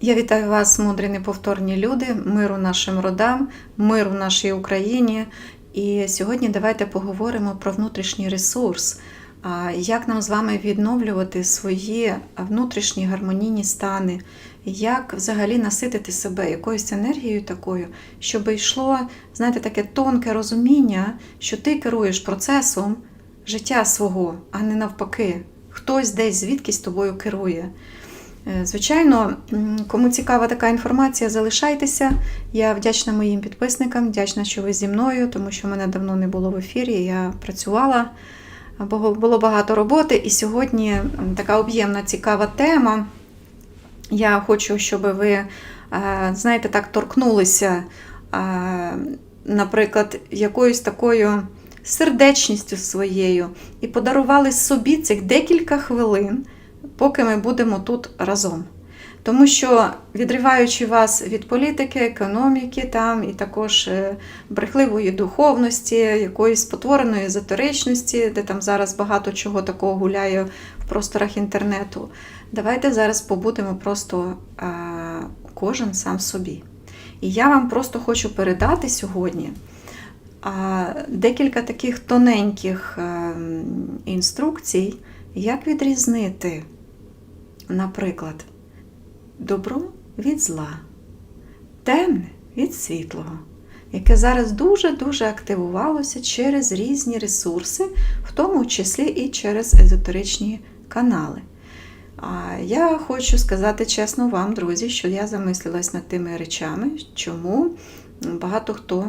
Я вітаю вас, мудрі неповторні люди, миру нашим родам, миру нашій Україні. І сьогодні давайте поговоримо про внутрішній ресурс. Як нам з вами відновлювати свої внутрішні гармонійні стани, як взагалі наситити себе якоюсь енергією такою, щоб йшло, знаєте, таке тонке розуміння, що ти керуєш процесом життя свого, а не навпаки. Хтось десь звідкись тобою керує. Е, Звичайно, кому цікава така інформація, залишайтеся. Я вдячна моїм підписникам, вдячна, що ви зі мною, тому що мене давно не було в ефірі. Я працювала, бо було багато роботи, і сьогодні така об'ємна, цікава тема. Я хочу, щоб ви, е, знаєте, так торкнулися, е, наприклад, якоюсь такою сердечністю своєю і подарували собі цих декілька хвилин поки ми будемо тут разом. Тому що, відриваючи вас від політики, економіки там, і також е, брехливої духовності, якоїсь спотвореної езотеричності, де там зараз багато чого такого гуляє в просторах інтернету, давайте зараз побудемо просто е, кожен сам собі. І я вам просто хочу передати сьогодні а, декілька таких тоненьких е, інструкцій, як відрізнити, наприклад, добро від зла, темне від світлого, яке зараз дуже-дуже активувалося через різні ресурси, в тому числі і через езотеричні канали. Я хочу сказати чесно вам, друзі, що я замислилась над тими речами, чому багато хто,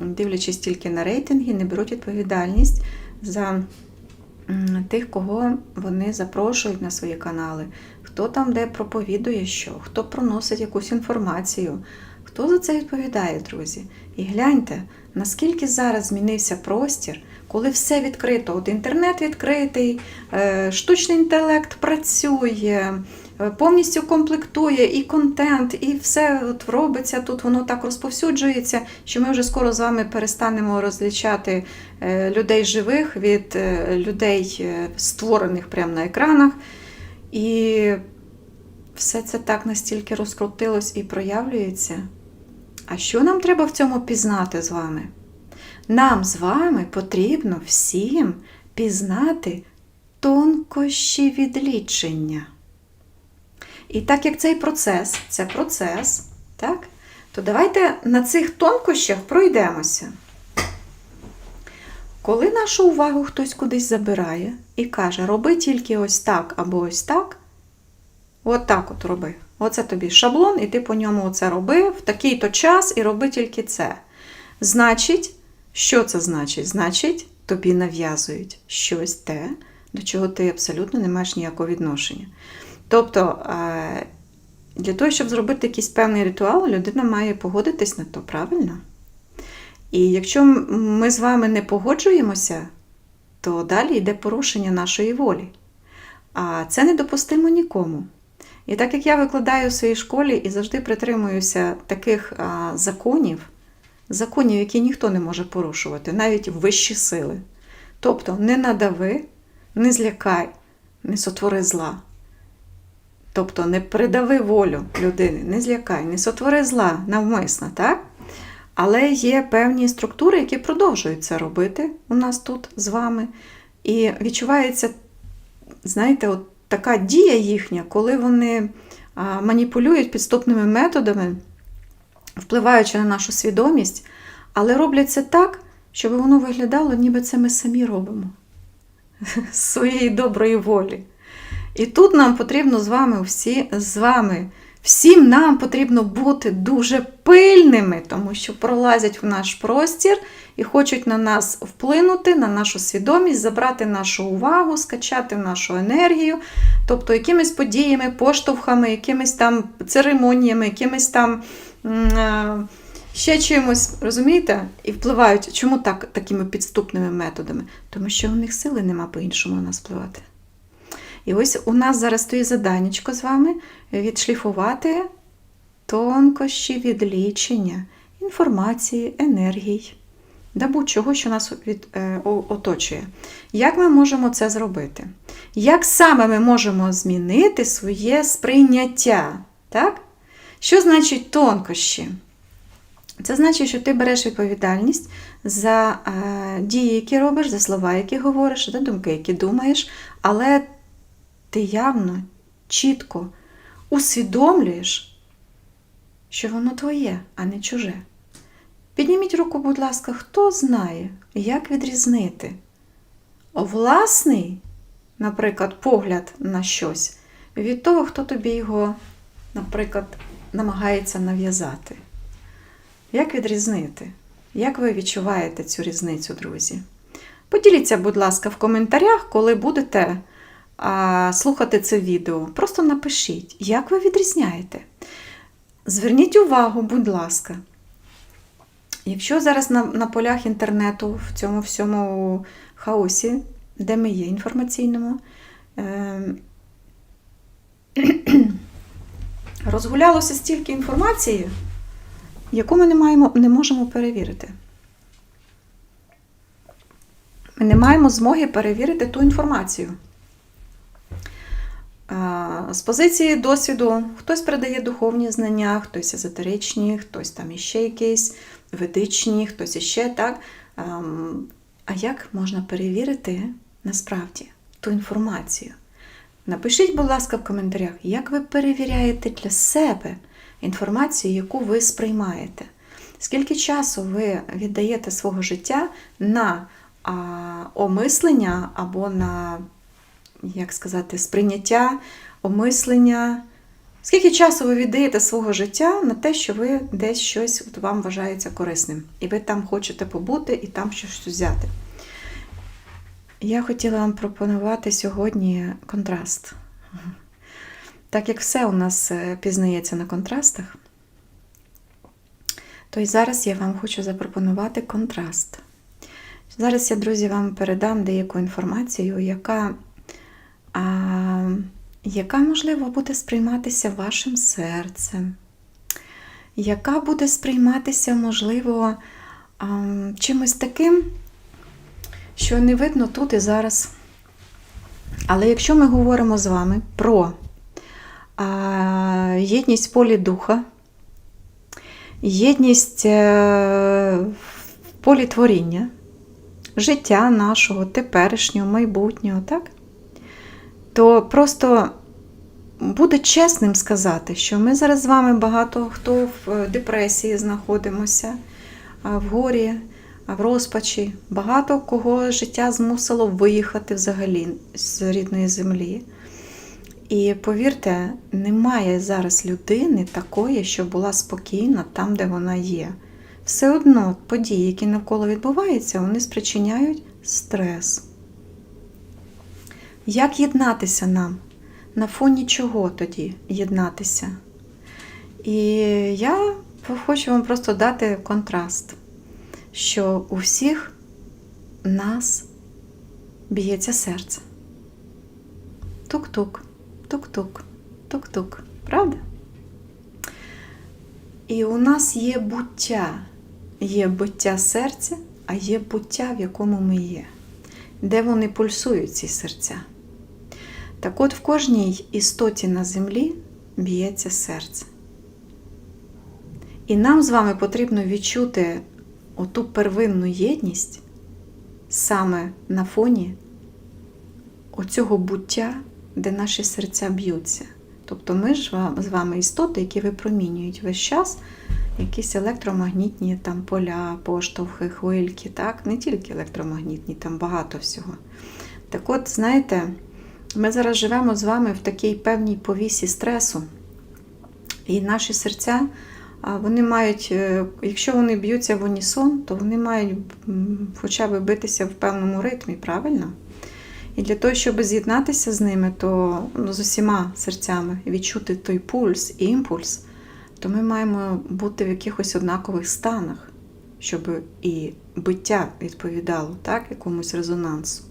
дивлячись тільки на рейтинги, не беруть відповідальність за тих, кого вони запрошують на свої канали, хто там де проповідує що, хто проносить якусь інформацію, хто за це відповідає, друзі. І гляньте, наскільки зараз змінився простір, коли все відкрито. От інтернет відкритий, е, штучний інтелект працює, е, повністю комплектує і контент, і все от робиться тут, воно так розповсюджується, що ми вже скоро з вами перестанемо розлічати е, людей живих від людей, створених прямо на екранах. І все це так настільки розкрутилось і проявлюється. А що нам треба в цьому пізнати з вами? Нам з вами потрібно всім пізнати тонкощі відлічення. І так як цей процес це процес, так, то давайте на цих тонкощах пройдемося. Коли нашу увагу хтось кудись забирає і каже, роби тільки ось так або ось так, от так от роби. Оце тобі шаблон, і ти по ньому оце роби в такий-то час і роби тільки це. Значить, що це значить? Значить, тобі нав'язують щось те, до чого ти абсолютно не маєш ніякого відношення. Тобто, е, для того, щоб зробити якийсь певний ритуал, людина має погодитись на то правильно. І якщо ми з вами не погоджуємося, то далі йде порушення нашої волі. А це недопустимо нікому. І так як я викладаю в своїй школі і завжди притримуюся таких законів, законів, які ніхто не може порушувати, навіть вищі сили. Тобто не надави, не злякай, не сотвори зла. Тобто не придави волю людини, не злякай, не сотвори зла навмисно, так? Але є певні структури, які продовжують це робити у нас тут з вами. І відчувається, знаєте, от така дія їхня, коли вони маніпулюють підступними методами, впливаючи на нашу свідомість, але роблять це так, щоб воно виглядало, ніби це ми самі робимо з своєї доброї волі. І тут нам потрібно з вами всі з вами. Всім нам потрібно бути дуже пильними, тому що пролазять в наш простір і хочуть на нас вплинути, на нашу свідомість, забрати нашу увагу, скачати нашу енергію, тобто якимись подіями, поштовхами, якимись там церемоніями, якимись там е, ще чимось, розумієте? І впливають. Чому так, такими підступними методами? Тому що у них сили нема по-іншому на нас впливати. І ось у нас зараз стоїть заданнячко з вами відшліфувати тонкощі відлічення інформації, енергій, да будь-чого, що нас від, е, оточує. Як ми можемо це зробити? Як саме ми можемо змінити своє сприйняття? Так? Що значить тонкощі? Це значить, що ти береш відповідальність за е, дії, які робиш, за слова, які говориш, за думки, які думаєш, але ти явно, чітко усвідомлюєш, що воно твоє, а не чуже. Підніміть руку, будь ласка, хто знає, як відрізнити власний, наприклад, погляд на щось від того, хто тобі його, наприклад, намагається нав'язати. Як відрізнити? Як ви відчуваєте цю різницю, друзі? Поділіться, будь ласка, в коментарях, коли будете слухати це відео. Просто напишіть, як ви відрізняєте. Зверніть увагу, будь ласка. Якщо зараз на, на полях інтернету, в цьому всьому хаосі, де ми є інформаційному, е, розгулялося стільки інформації, яку ми не, маємо, не можемо перевірити. Ми не маємо змоги перевірити ту інформацію. З позиції досвіду хтось передає духовні знання, хтось езотеричні, хтось там іще якісь ведичні, хтось іще так. А як можна перевірити насправді ту інформацію? Напишіть, будь ласка, в коментарях, як ви перевіряєте для себе інформацію, яку ви сприймаєте. Скільки часу ви віддаєте свого життя на а, омислення або на, як сказати, сприйняття, омислення? Скільки часу ви віддаєте свого життя на те, що ви десь щось от вам вважається корисним, і ви там хочете побути і там щось взяти? Я хотіла вам пропонувати сьогодні контраст. Так як все у нас е, пізнається на контрастах, то й зараз я вам хочу запропонувати контраст. Зараз я, друзі, вам передам деяку інформацію, яка, яка можливо буде сприйматися вашим серцем, яка буде сприйматися, можливо, чимось таким, що не видно тут і зараз. Але якщо ми говоримо з вами про єдність полі духа, єдність е, полі творіння, життя нашого, теперішнього, майбутнього, так? То просто буде чесним сказати, що ми зараз з вами багато хто в депресії знаходимося, в горі, в розпачі. Багато кого життя змусило виїхати взагалі з рідної землі. І повірте, немає зараз людини такої, що була спокійна там, де вона є. Все одно події, які навколо відбуваються, вони спричиняють стрес. Як єднатися нам? На фоні чого тоді єднатися? І я хочу вам просто дати контраст, що у всіх нас б'ється серце. Тук-тук, тук-тук, тук-тук. Правда? І у нас є буття. Є буття серця, а є буття, в якому ми є, де вони пульсують, ці серця. Так от в кожній істоті на землі б'ється серце. І нам з вами потрібно відчути оту первинну єдність саме на фоні оцього буття, де наші серця б'ються. Тобто ми ж з вами істоти, які випромінюють весь час якісь електромагнітні там поля, поштовхи, хвильки, так? Не тільки електромагнітні, там багато всього. Так от, знаєте, ми зараз живемо з вами в такій певній повісі стресу. І наші серця, вони мають, е, якщо вони б'ються в унісон, то вони мають хоча б битися в певному ритмі, правильно? І для того, щоб з'єднатися з ними, то ну, з усіма серцями відчути той пульс, і імпульс, то ми маємо бути в якихось однакових станах, щоб і биття відповідало так, якомусь резонансу.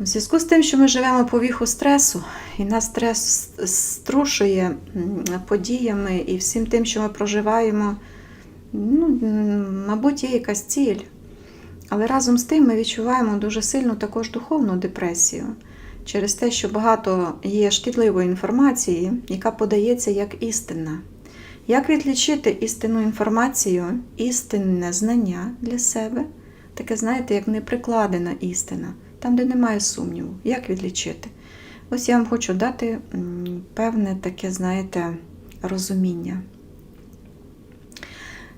У зв'язку з тим, що ми живемо по віху стресу, і нас стрес струшує подіями і всім тим, що ми проживаємо, ну, мабуть, є якась ціль. Але разом з тим ми відчуваємо дуже сильну також духовну депресію. через те, що багато є шкідливої інформації, яка подається як істинна. Як відлічити істинну інформацію, істинне знання для себе? Таке, знаєте, як неприкладена істина, там, де немає сумніву. Як відлічити? Ось я вам хочу дати певне таке, знаєте, розуміння.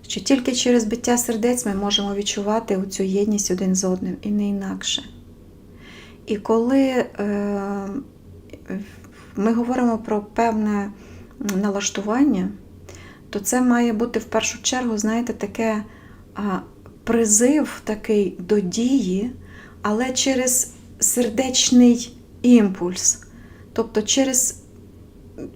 Що тільки через биття сердець ми можемо відчувати цю єдність один з одним і не інакше. І коли е, ми говоримо про певне налаштування, то це має бути в першу чергу, знаєте, таке призив такий до дії, але через сердечний імпульс, тобто через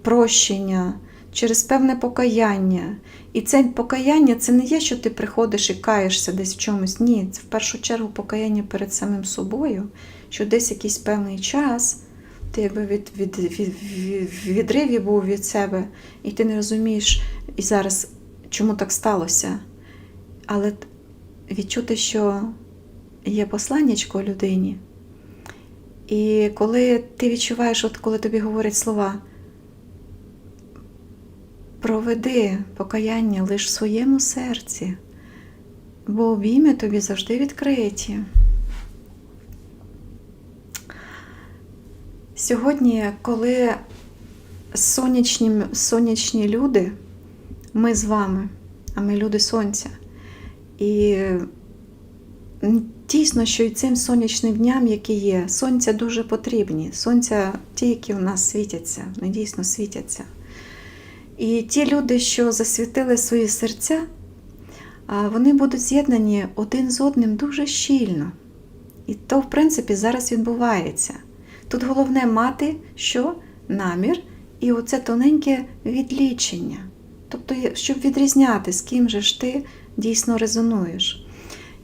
прощення, через певне покаяння. І це покаяння це не є, що ти приходиш і каєшся десь в чомусь. Ні, це в першу чергу покаяння перед самим собою, що десь якийсь певний час ти якби від, від, від, від, відриві був від себе, і ти не розумієш і зараз, чому так сталося. Але відчути, що є посланнячко людині. І коли ти відчуваєш, от коли тобі говорять слова, проведи покаяння лише в своєму серці, бо обійми тобі завжди відкриті. Сьогодні, коли сонячні, сонячні люди, ми з вами, а ми люди сонця. І дійсно, що і цим сонячним дням, які є, сонця дуже потрібні. Сонця ті, які в нас світяться, вони дійсно світяться. І ті люди, що засвітили свої серця, вони будуть з'єднані один з одним дуже щільно. І то, в принципі, зараз відбувається. Тут головне мати що? Намір і оце тоненьке відлічення. Тобто, щоб відрізняти, з ким же ж ти дійсно резонуєш.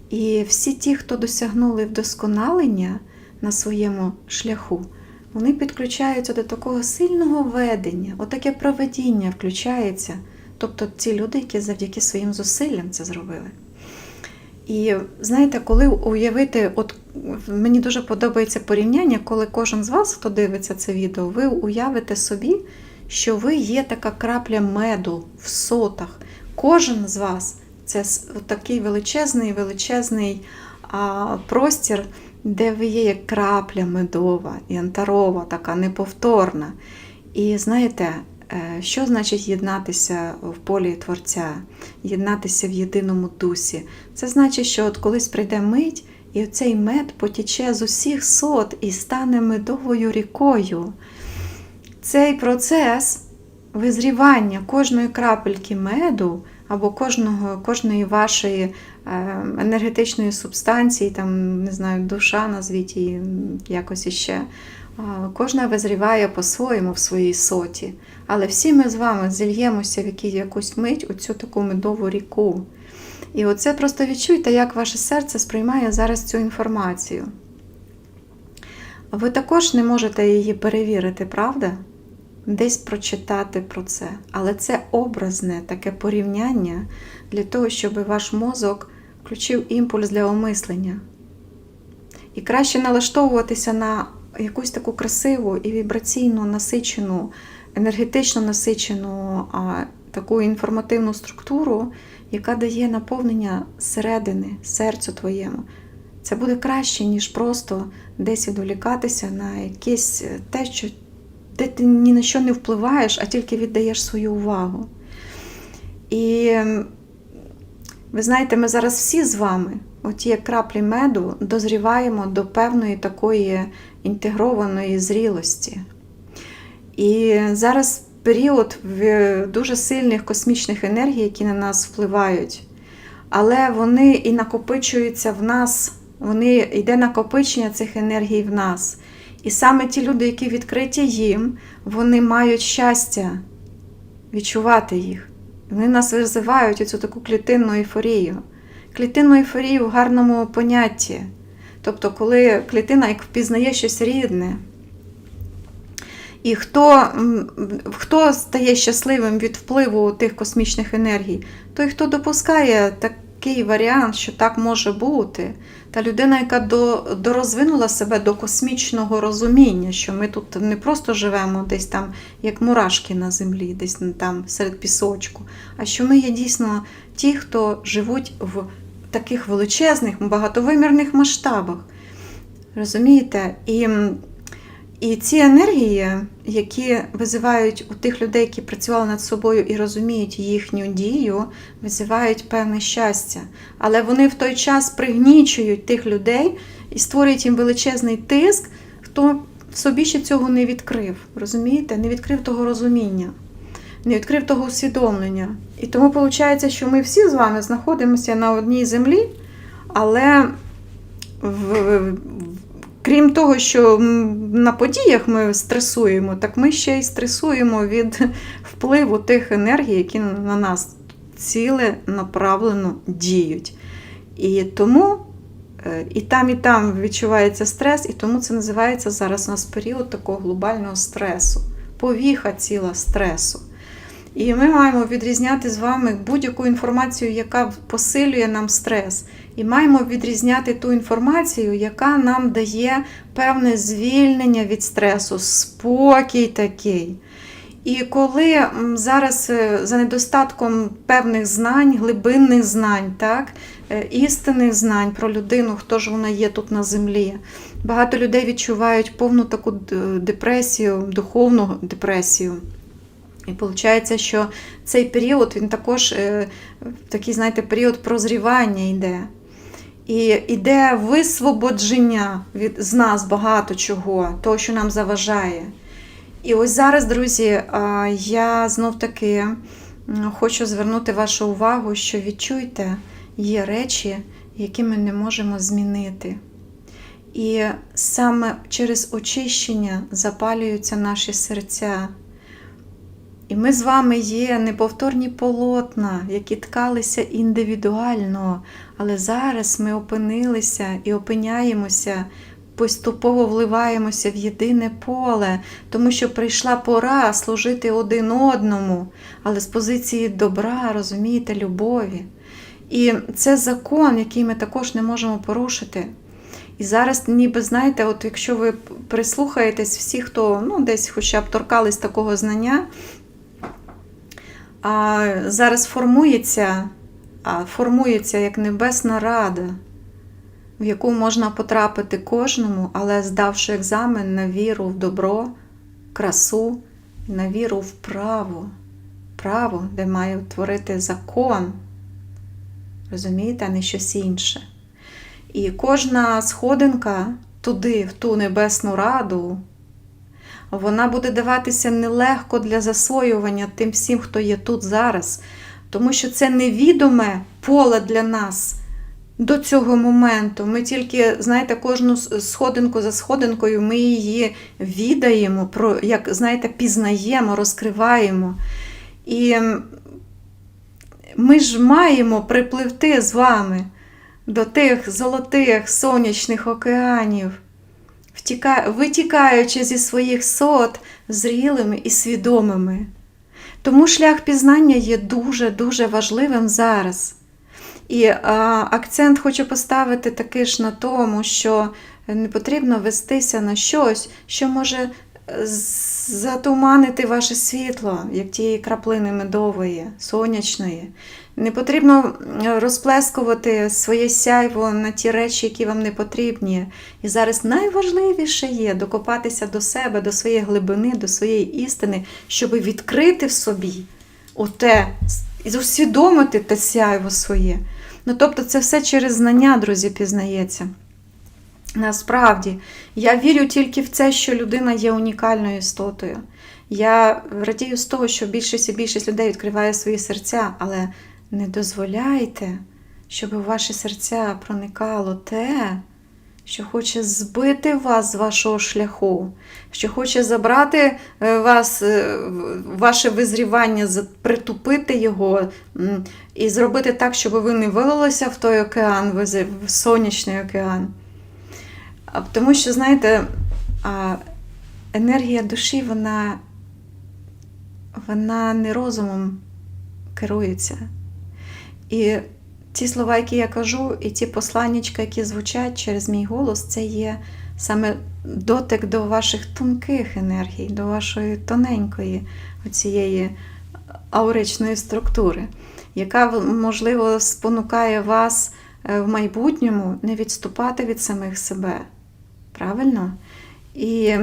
І всі ті, хто досягнули вдосконалення на своєму шляху, вони підключаються до такого сильного ведення, отаке проведіння включається. Тобто ці люди, які завдяки своїм зусиллям це зробили. І знаєте, коли уявити, от мені дуже подобається порівняння, коли кожен з вас, хто дивиться це відео, ви уявите собі, що ви є така крапля меду в сотах. Кожен з вас це такий величезний, величезний а, простір, де ви є як крапля медова, янтарова, така неповторна. І знаєте, що значить єднатися в полі Творця, єднатися в єдиному дусі? Це значить, що от колись прийде мить, і цей мед потіче з усіх сот і стане медовою рікою. Цей процес визрівання кожної крапельки меду або кожного, кожної вашої енергетичної субстанції, там, не знаю, душа, назвіть її якось іще. Кожна визріває по-своєму в своїй соті. Але всі ми з вами зільємося в якусь мить у цю таку медову ріку. І оце просто відчуйте, як ваше серце сприймає зараз цю інформацію. Ви також не можете її перевірити, правда? Десь прочитати про це. Але це образне таке порівняння для того, щоб ваш мозок включив імпульс для омислення. І краще налаштовуватися на якусь таку красиву і вібраційно насичену, енергетично насичену а, таку інформативну структуру, яка дає наповнення середини, серцю твоєму. Це буде краще, ніж просто десь відволікатися на якесь те, що де ти ні на що не впливаєш, а тільки віддаєш свою увагу. І ви знаєте, ми зараз всі з вами, оті як краплі меду, дозріваємо до певної такої інтегрованої зрілості. І зараз період дуже сильних космічних енергій, які на нас впливають, але вони і накопичуються в нас, вони йде накопичення цих енергій в нас. І саме ті люди, які відкриті їм, вони мають щастя відчувати їх. Вони нас визивають оцю таку клітинну ейфорію. Клітинну ейфорію в гарному понятті. Тобто, коли клітина впізнає щось рідне. І хто хто стає щасливим від впливу тих космічних енергій? Той, хто допускає такі такий варіант, що так може бути. Та людина, яка дорозвинула себе до космічного розуміння, що ми тут не просто живемо десь там, як мурашки на землі, десь там серед пісочку, а що ми є дійсно ті, хто живуть в таких величезних багатовимірних масштабах. Розумієте? І, і ці енергії, які визивають у тих людей, які працювали над собою і розуміють їхню дію, визивають певне щастя. Але вони в той час пригнічують тих людей і створюють їм величезний тиск, хто в собі ще цього не відкрив. Розумієте? Не відкрив того розуміння, не відкрив того усвідомлення. І тому виходить, що ми всі з вами знаходимося на одній землі, але в, крім того, що на подіях ми стресуємо, так ми ще й стресуємо від впливу тих енергій, які на нас ціле направлено діють. І тому е, і там, і там відчувається стрес, і тому це називається зараз у нас період такого глобального стресу, повіха ціла стресу. І ми маємо відрізняти з вами будь-яку інформацію, яка посилює нам стрес. І маємо відрізняти ту інформацію, яка нам дає певне звільнення від стресу, спокій такий. І коли зараз е, за недостатком певних знань, глибинних знань, так, е, істинних знань про людину, хто ж вона є тут на землі, багато людей відчувають повну таку депресію, духовну депресію. І виходить, що цей період він також е, такий, знаєте, період прозрівання йде. І йде висвободження від з нас багато чого, того, що нам заважає. І ось зараз, друзі, я знов таки хочу звернути вашу увагу, що відчуйте, є речі, які ми не можемо змінити. І саме через очищення запалюються наші серця. І ми з вами є неповторні полотна, які ткалися індивідуально, але зараз ми опинилися і опиняємося, поступово вливаємося в єдине поле, тому що прийшла пора служити один одному, але з позиції добра, розумієте, любові. І це закон, який ми також не можемо порушити. І зараз, ніби знаєте, от якщо ви прислухаєтесь, всі, хто ну, десь хоча б торкались такого знання, а зараз формується, а формується як небесна рада, в яку можна потрапити кожному, але здавши екзамен на віру в добро, красу, на віру в право, право, де має творити закон. Розумієте, а не щось інше. І кожна сходинка туди, в ту небесну раду, вона буде даватися нелегко для засвоювання тим всім, хто є тут зараз, тому що це невідоме поле для нас до цього моменту. Ми тільки, знаєте, кожну сходинку за сходинкою ми її відаємо, про, як знаєте, пізнаємо, розкриваємо. І ми ж маємо припливти з вами до тих золотих сонячних океанів. Витікаючи зі своїх сот зрілими і свідомими. Тому шлях пізнання є дуже-дуже важливим зараз. І а, акцент хочу поставити такий ж на тому, що не потрібно вестися на щось, що може е, затуманити ваше світло, як тієї краплини медової, сонячної. Не потрібно розплескувати своє сяйво на ті речі, які вам не потрібні. І зараз найважливіше є докопатися до себе, до своєї глибини, до своєї істини, щоб відкрити в собі оте, і усвідомити те сяйво своє. Ну, тобто, це все через знання, друзі, пізнається. Насправді, я вірю тільки в це, що людина є унікальною істотою. Я радію з того, що більшість і більшість людей відкриває свої серця, але не дозволяйте, щоб у ваші серця проникало те, що хоче збити вас з вашого шляху, що хоче забрати е, вас, е, ваше визрівання, притупити його і зробити так, щоб ви не вилилися в той океан, в сонячний океан. Тому що, знаєте, енергія душі, вона, вона не розумом керується. І ті слова, які я кажу, і ті посланнячка, які звучать через мій голос, це є саме дотик до ваших тонких енергій, до вашої тоненької оцієї ауричної структури, яка, можливо, спонукає вас е, в майбутньому не відступати від самих себе. Правильно? І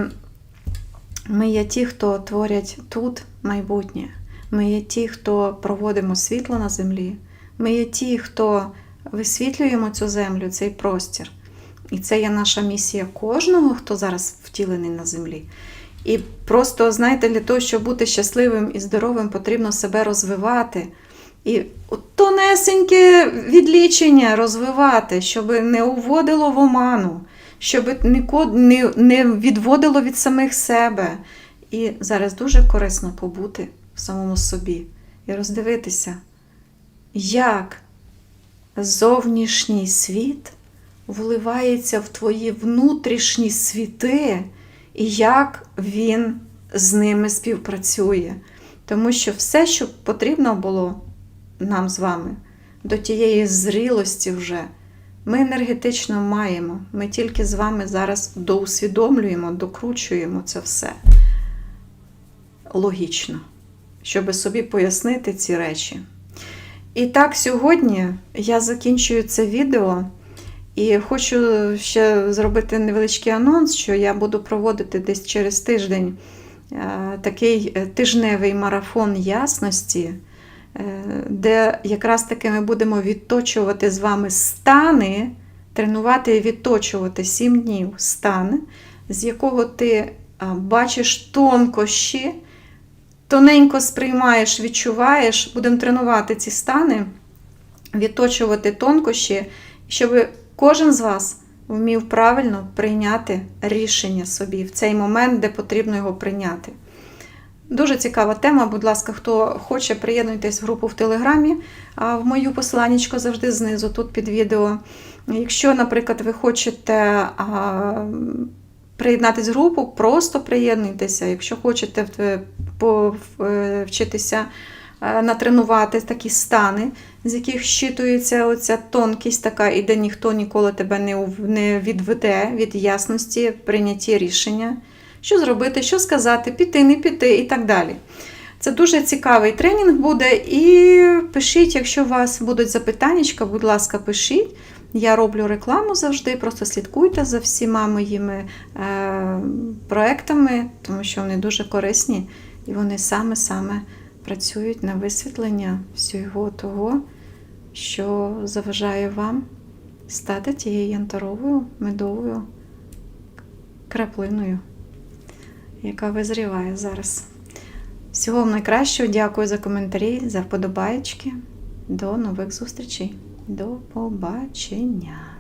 ми є ті, хто творять тут майбутнє. Ми є ті, хто проводимо світло на землі. Ми є ті, хто висвітлюємо цю землю, цей простір. І це є наша місія кожного, хто зараз втілений на землі. І просто, знаєте, для того, щоб бути щасливим і здоровим, потрібно себе розвивати. І тонесеньке відлічення розвивати, щоб не уводило в оману, щоб не, відводило від самих себе. І зараз дуже корисно побути в самому собі і роздивитися, як зовнішній світ вливається в твої внутрішні світи, і як він з ними співпрацює. Тому що все, що потрібно було нам з вами до тієї зрілості вже, ми енергетично маємо. Ми тільки з вами зараз доусвідомлюємо, докручуємо це все логічно, щоб собі пояснити ці речі. І так, сьогодні я закінчую це відео і хочу ще зробити невеличкий анонс, що я буду проводити десь через тиждень е, такий е, тижневий марафон ясності, е, де якраз таки ми будемо відточувати з вами стани, тренувати і відточувати 7 днів стан, з якого ти бачиш тонкощі, тоненько сприймаєш, відчуваєш, будемо тренувати ці стани, відточувати тонкощі, щоб кожен з вас вмів правильно прийняти рішення собі в цей момент, де потрібно його прийняти. Дуже цікава тема. Будь ласка, хто хоче, приєднуйтесь в групу в Телеграмі, в мою посиланнячко завжди знизу, тут під відео. Якщо, наприклад, ви хочете приєднатись в групу, просто приєднуйтеся. Якщо хочете в- вчитися е, натренувати такі стани, з яких щитується оця тонкість така, і де ніхто ніколи тебе не, відведе від ясності, прийнятті рішення, що зробити, що сказати, піти, не піти і так далі. Це дуже цікавий тренінг буде. І пишіть, якщо у вас будуть запитання, будь ласка, пишіть. Я роблю рекламу завжди, просто слідкуйте за всіма моїми е, проектами, тому що вони дуже корисні і вони саме-саме працюють на висвітлення всього того, що заважає вам стати тією янтаровою медовою краплиною, яка визріває зараз. Всього вам найкращого, дякую за коментарі, за вподобаєчки. До нових зустрічей. До побачення!